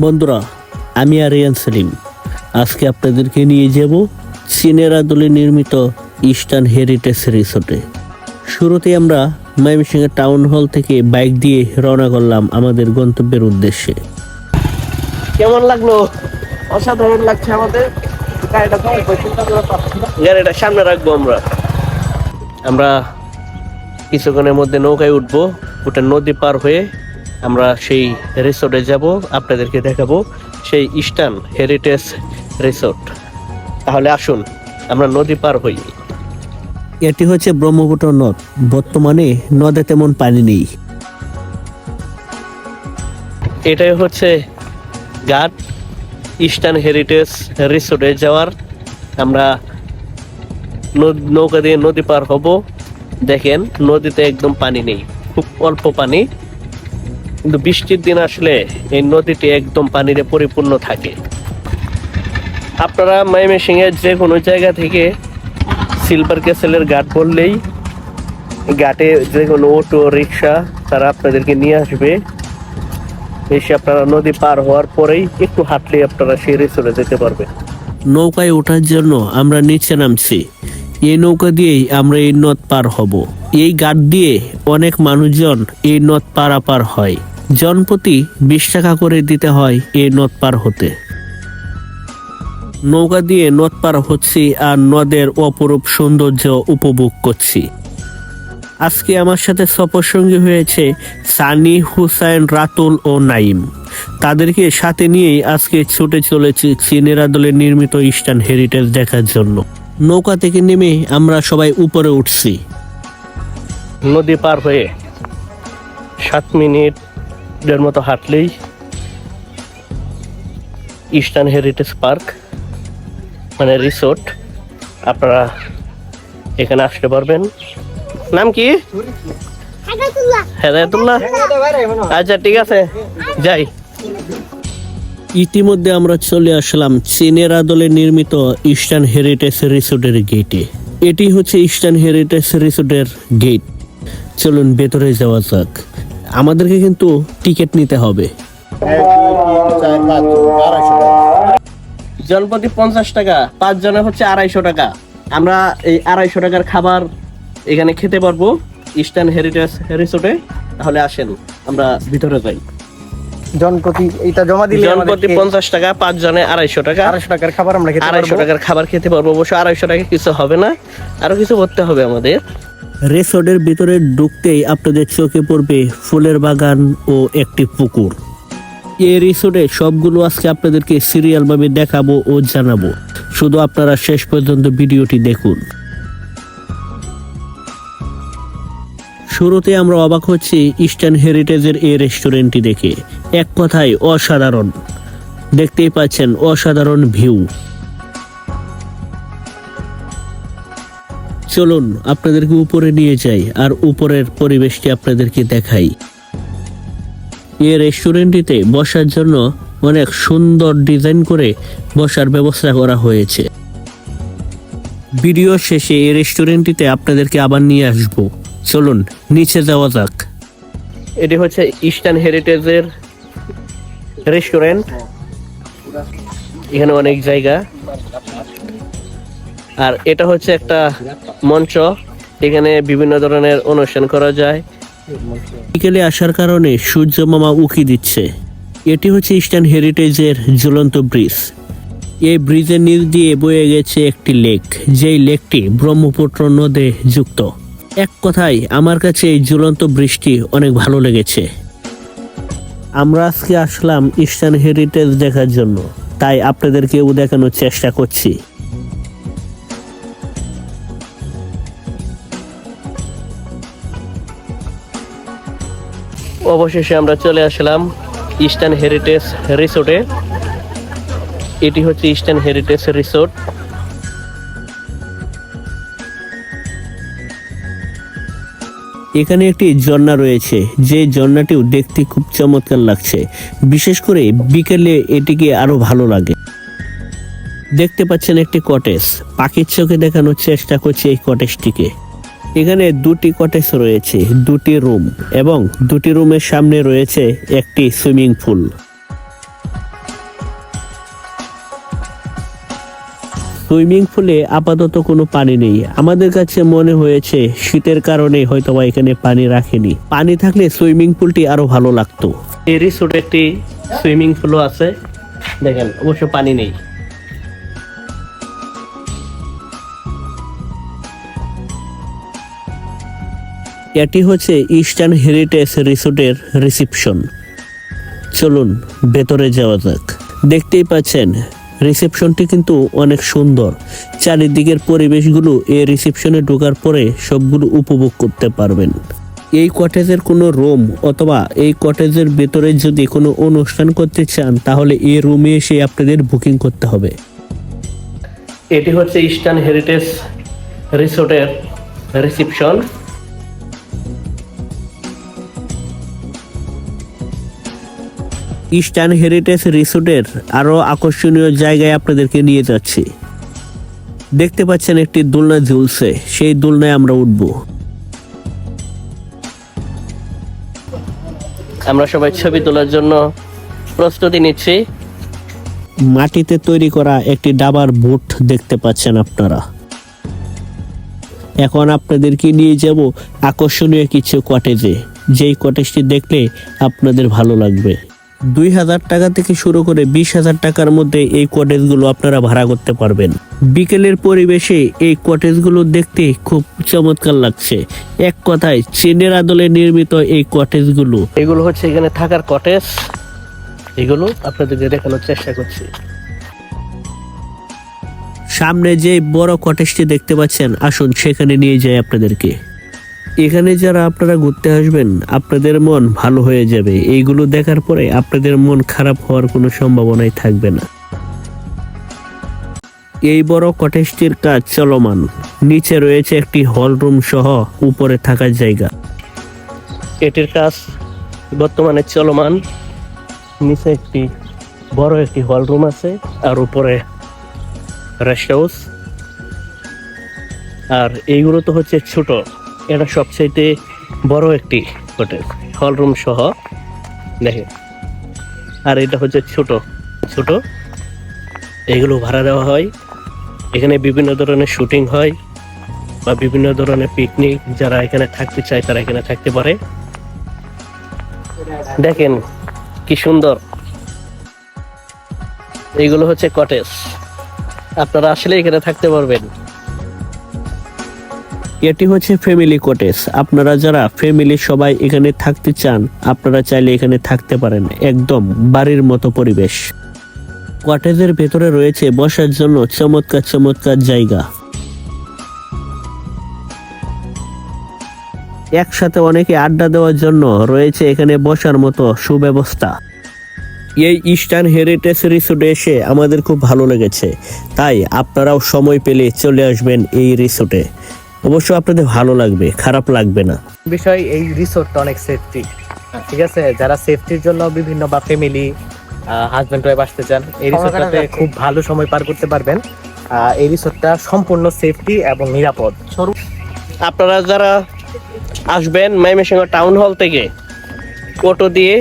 বন্ধুরা আমি আরিয়ান সেলিম। আজকে আপনাদেরকে নিয়ে যাব চীনের আদলে নির্মিত ইস্টার্ন হেরিটেজ রিসোর্টে। শুরুতে আমরা ময়মনসিংহ টাউন হল থেকে বাইক দিয়ে রওনা করলাম আমাদের গন্তব্যের উদ্দেশ্যে। কেমন লাগল? অসাধারণ লাগছে আমাদের। গাড়িটা সামনে রাখব আমরা। আমরা কিছুক্ষণের মধ্যে নৌকায় উঠবো ওটা নদী পার হয়ে আমরা সেই রিসোর্টে যাব আপনাদেরকে দেখাবো সেই ইস্টার্ন হেরিটেজ রিসোর্ট তাহলে আসুন আমরা নদী পার হই। এটি হচ্ছে ব্রহ্মপুত্র নদ। বর্তমানে নদে তেমন পানি নেই। এটাই হচ্ছে ঘাট। ইস্টার্ন হেরিটেজ রিসোর্টে যাওয়ার আমরা নৌকা দিয়ে নদী পার হব। দেখেন নদীতে একদম পানি নেই। খুব অল্প পানি। কিন্তু বৃষ্টির দিন আসলে এই নদীটি একদম পানিতে পরিপূর্ণ থাকে। আপনারা ময়মনসিং এর যে কোনো জায়গা থেকে সিলভার ক্যাসেলের ঘাট বললেই ঘাটে যে কোনো অটো, রিক্সা তারা আপনাদেরকে নিয়ে আসবে। এসে আপনারা নদী পার হওয়ার পরেই একটু হাঁটলে আপনারা সেই চলে যেতে পারবেন। নৌকায় ওঠার জন্য আমরা নিচে নামছি। এই নৌকা দিয়েই আমরা এই নদ পার হব। এই ঘাট দিয়ে অনেক মানুষজন এই নদ পারাপার হয়। জনপ্রতি বিশ টাকা করে দিতে হয় এই নদ পার হতে। নৌকা দিয়ে নদ পার হচ্ছি আর নদের অপরূপ সৌন্দর্য উপভোগ করছি। আজকে আমার সাথে সফরসঙ্গী হয়েছে সানি, হুসাইন, রাতুল ও নাইম। তাদেরকে সাথে নিয়েই আজকে ছুটে চলেছি চীনের আদলে নির্মিত ইস্টার্ন হেরিটেজ দেখার জন্য। নৌকা থেকে নেমে আমরা সবাই উপরে উঠছি। নদী পার হয়ে সাত মিনিটের মতো হাঁটলেই ইস্টার্ন হেরিটেজ পার্ক মানে রিসোর্ট। আপনারা এখানে আসতে পারবেন। নাম কি? হেদায়তুল্লাহ? আচ্ছা ঠিক আছে। যাই। ইতিমধ্যে আমরা চলে আসলাম চীনের আদলে নির্মিত ইস্টার্ন হেরিটেজ রিসোর্টের গেটে। এটি হচ্ছে ইস্টার্ন হেরিটেজ রিসোর্টের গেট। চলুন ভেতরে যাওয়া যাক। আমাদেরকে কিন্তু টিকিট নিতে হবে। জনপ্রতি পঞ্চাশ টাকা পাঁচ জনের হচ্ছে আড়াইশো টাকা। আমরা এই আড়াইশো টাকার খাবার এখানে খেতে পারব ইস্টার্ন হেরিটেজ রিসোর্টে। তাহলে আসেন আমরা ভিতরে যাই। জনপ্রতি এইটা জমা দিলে জনপ্রতি পঞ্চাশ টাকা পাঁচ জনে আড়াইশো টাকা। আড়াইশো টাকার খাবার আমরা খেতে আড়াইশো টাকার খাবার খেতে পারব অবশ্য আড়াইশো টাকা কিছু হবে না। আরও কিছু করতে হবে আমাদের। রিসোর্টের ভিতরে ঢুকতেই আপনাদের চোখে পড়বে ফুলের বাগান ও একটি পুকুর। এই রিসোর্টে সবগুলো আজকে আপনাদেরকে সিরিয়াল ভাবে দেখাবো ও জানাব। শুধু আপনারা শেষ পর্যন্ত ভিডিওটি দেখুন। শুরুতে আমরা অবাক হচ্ছি ইস্টার্ন হেরিটেজের এই রেস্টুরেন্টটি দেখে। এক কথায় অসাধারণ। দেখতেই পাচ্ছেন অসাধারণ ভিউ চলুন, আপনাদেরকে উপরে নিয়ে যাই আর উপরের পরিবেশটি আপনাদেরকে দেখাই। এই রেস্টুরেন্টটিতে বসার জন্য অনেক সুন্দর ডিজাইন করে বসার ব্যবস্থা করা হয়েছে। ভিডিও শেষে এই রেস্টুরেন্টটিতে আপনাদেরকে আবার নিয়ে আসব। চলুন, নিচে যাওয়া যাক। এটি হচ্ছে ইস্টার্ন হেরিটেজের রেস্টুরেন্ট। এখানে অনেক জায়গা। আর এটা হচ্ছে একটা মঞ্চ। এখানে বিভিন্ন ধরনের অনুষ্ঠান করা যায়। বিকেলে আসার কারণে সূর্য মামা উকি দিচ্ছে। এটি হচ্ছে ইস্টার্ন হেরিটেজের ঝুলন্ত ব্রিজ। এই ব্রিজের নিচ দিয়ে বয়ে গেছে একটি লেক, যেই লেকটি ব্রহ্মপুত্র নদে যুক্ত। এক কথায়, আমার কাছে এই ঝুলন্ত ব্রিজটি অনেক ভালো লেগেছে। আমরা আজকে আসলাম ইস্টার্ন হেরিটেজ দেখার জন্য। তাই আপনাদেরকেও দেখানোর চেষ্টা করছি। অবশেষে আমরা চলে আসলাম ইস্টার্ন হেরিটেজ রিসোর্টে এটি হচ্ছে ইস্টার্ন হেরিটেজ রিসোর্ট এখানে একটি ঝর্ণা রয়েছে। যে ঝর্ণাটিও দেখতে খুব চমৎকার লাগছে। বিশেষ করে বিকেলে এটিকে আরও ভালো লাগে। দেখতে পাচ্ছেন একটি কটেজ। পাখির চোখে দেখানোর চেষ্টা করছে এই কটেজটিকে। এখানে দুটি কটেজ রয়েছে, দুটি রুম এবং দুটি রুমের সামনে রয়েছে একটি সুইমিং পুল সুইমিং পুলে আপাতত কোনো পানি নেই। আমাদের কাছে মনে হয়েছে শীতের কারণে হয়তো এখানে পানি রাখেনি। পানি থাকলে সুইমিং পুলটি আরও ভালো লাগতো। এরই ছোট একটি সুইমিং পুলও আছে। দেখেন, অবশ্য পানি নেই। এটি হচ্ছে ইস্টার্ন হেরিটেজ রিসোর্টের রিসেপশন চলুন, ভেতরে যাওয়া যাক। দেখতেই পাচ্ছেন রিসেপশনটি কিন্তু অনেক সুন্দর। চারিদিকের পরিবেশগুলো এই রিসেপশনে ঢোকার পরে সবগুলো উপভোগ করতে পারবেন। এই কটেজের কোনো রুম অথবা এই কটেজের ভেতরে যদি কোনো অনুষ্ঠান করতে চান, তাহলে এই রুমে এসে আপনাদের বুকিং করতে হবে। এটি হচ্ছে ইস্টার্ন হেরিটেজ রিসোর্টের রিসেপশন ইস্টার্ন হেরিটেজ রিসোর্টের আরও আকর্ষণীয় জায়গায় আপনাদেরকে নিয়ে যাচ্ছি। দেখতে পাচ্ছেন একটি দোলনা ঝুলছে সেই দোলনায় আমরা উঠব। আমরা সবাই ছবি তোলার জন্য প্রস্তুতি নিচ্ছি। মাটিতে তৈরি করা একটি ডাবার বোট দেখতে পাচ্ছেন আপনারা। এখন আপনাদেরকে নিয়ে যাব আকর্ষণীয় কিছু কটেজে যেই কটেজটি দেখলে আপনাদের ভালো লাগবে। দুই হাজার টাকা থেকে শুরু করে বিশ হাজার টাকার মধ্যে এই কটেজগুলো আপনারা ভাড়া করতে পারবেন। বিকেলের পরিবেশে এই কটেজগুলো দেখতে খুব চমৎকার লাগছে। এক কথায় চীনের আদলে নির্মিত এই কটেজগুলো এগুলো হচ্ছে এখানে থাকার কটেজ এগুলো আপনাদেরকে দেখানোর চেষ্টা করছি। সামনে যে বড় কটেজটি দেখতে পাচ্ছেন আসুন সেখানে নিয়ে যাই আপনাদেরকে। এখানে যারা আপনারা ঘুরতে আসবেন, আপনাদের মন ভালো হয়ে যাবে। এইগুলো দেখার পরে আপনাদের মন খারাপ হওয়ার কোনো সম্ভাবনাই থাকবে না। এই বড় কটেজটির কাজ চলমান। নিচে রয়েছে একটি হল রুম সহ উপরে থাকার জায়গা। এটির কাজ বর্তমানে চলমান। নিচে একটি বড় একটি হল রুম আছে আর উপরে রেস্ট হাউস। আর এইগুলো তো হচ্ছে ছোট। এটা সবচাইতে বড় একটি হোটেল হল রুম সহ। দেখেন। আর এটা হচ্ছে ছোট ছোট। এগুলো ভাড়া দেওয়া হয়। এখানে বিভিন্ন ধরনের শুটিং হয় বা বিভিন্ন ধরনের পিকনিক যারা এখানে থাকতে চায় তারা এখানে থাকতে পারে। দেখেন কি সুন্দর। এইগুলো হচ্ছে কটেজ আপনারা আসলে এখানে থাকতে পারবেন। এটি হচ্ছে ফ্যামিলি কটেজ আপনারা যারা ফ্যামিলি সবাই এখানে থাকতে চান, আপনারা চাইলে এখানে থাকতে পারেন। একদম বাড়ির মতো পরিবেশ। কটেজের ভেতরে রয়েছে বসার জন্য চমৎকার চমৎকার জায়গা। একসাথে অনেকে আড্ডা দেওয়ার জন্য রয়েছে এখানে বসার মতো সুব্যবস্থা। এই ইস্টার্ন হেরিটেজ রিসোর্টে এসে আমাদের খুব ভালো লেগেছে। তাই আপনারাও সময় পেলে চলে আসবেন এই রিসোর্টে অবশ্য আপনাদের ভালো লাগবে খারাপ লাগবে না। বিষয় এই রিসোর্টটা অনেক সেফটি ঠিক আছে? যারা সেফটির জন্য বিভিন্ন বা ফ্যামিলি হাজবেন্ড ওয়াইফ আসতে চান এই রিসোর্টটাতে খুব ভালো সময় পার করতে পারবেন। আহ, এই রিসোর্টটা সম্পূর্ণ সেফটি এবং নিরাপদ। আপনারা যারা আসবেন ময়মনসিংহ টাউন হল থেকে অটো দিয়ে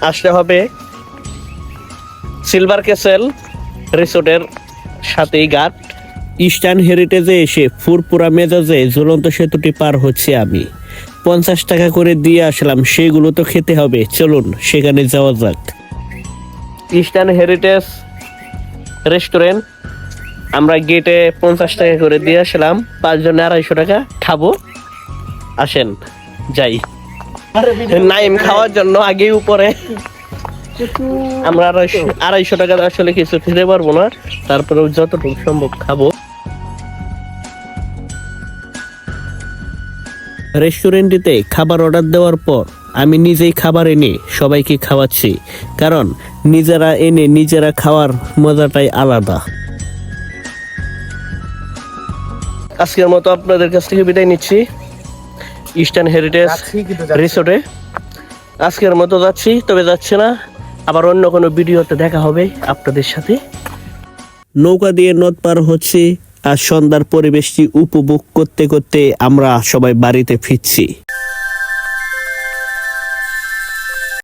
আসতে হবে সিলভার ক্যাসেল রিসোর্টের সাথেই ঘাট। ইস্টার্ন হেরিটেজে এসে ফুরপুরা মেজাজে ঝুলন্ত সেতুটি পার হচ্ছে আমি। পঞ্চাশ টাকা করে দিয়ে আসলাম, সেগুলো তো খেতে হবে। চলুন, সেখানে যাওয়া যাক। ইস্টার্ন হেরিটেজ রেস্টুরেন্ট আমরা গেটে পঞ্চাশ টাকা করে দিয়ে আসলাম। পাঁচজনে আড়াইশো টাকা খাব। আসেন, যাই। নাইম খাওয়ার জন্য আগে উপরে। আমরা আড়াইশো আড়াইশো টাকা আসলে কিছু খেতে পারব না। তারপরেও যতটুকু সম্ভব খাব। রেস্টুরেন্টটিতে খাবার অর্ডার দেওয়ার পর আমি নিজেই খাবার এনে সবাইকে খাওয়াচ্ছি কারণ নিজেরা এনে নিজেরা খাওয়ার মজাটাই আলাদা। আজকের মতো আপনাদের কাছ থেকে বিদায় নিচ্ছি। Eastern Heritage. রিসোর্টে আজকের মতো যাচ্ছি তবে যাচ্ছে না। আবার অন্য কোনো ভিডিওতে দেখা হবে আপনাদের সাথে। নৌকা দিয়ে নদ পার হচ্ছে। সন্ধ্যার পরিবেশটি উপভোগ করতে করতে আমরা সবাই বাড়িতে ফিরছি।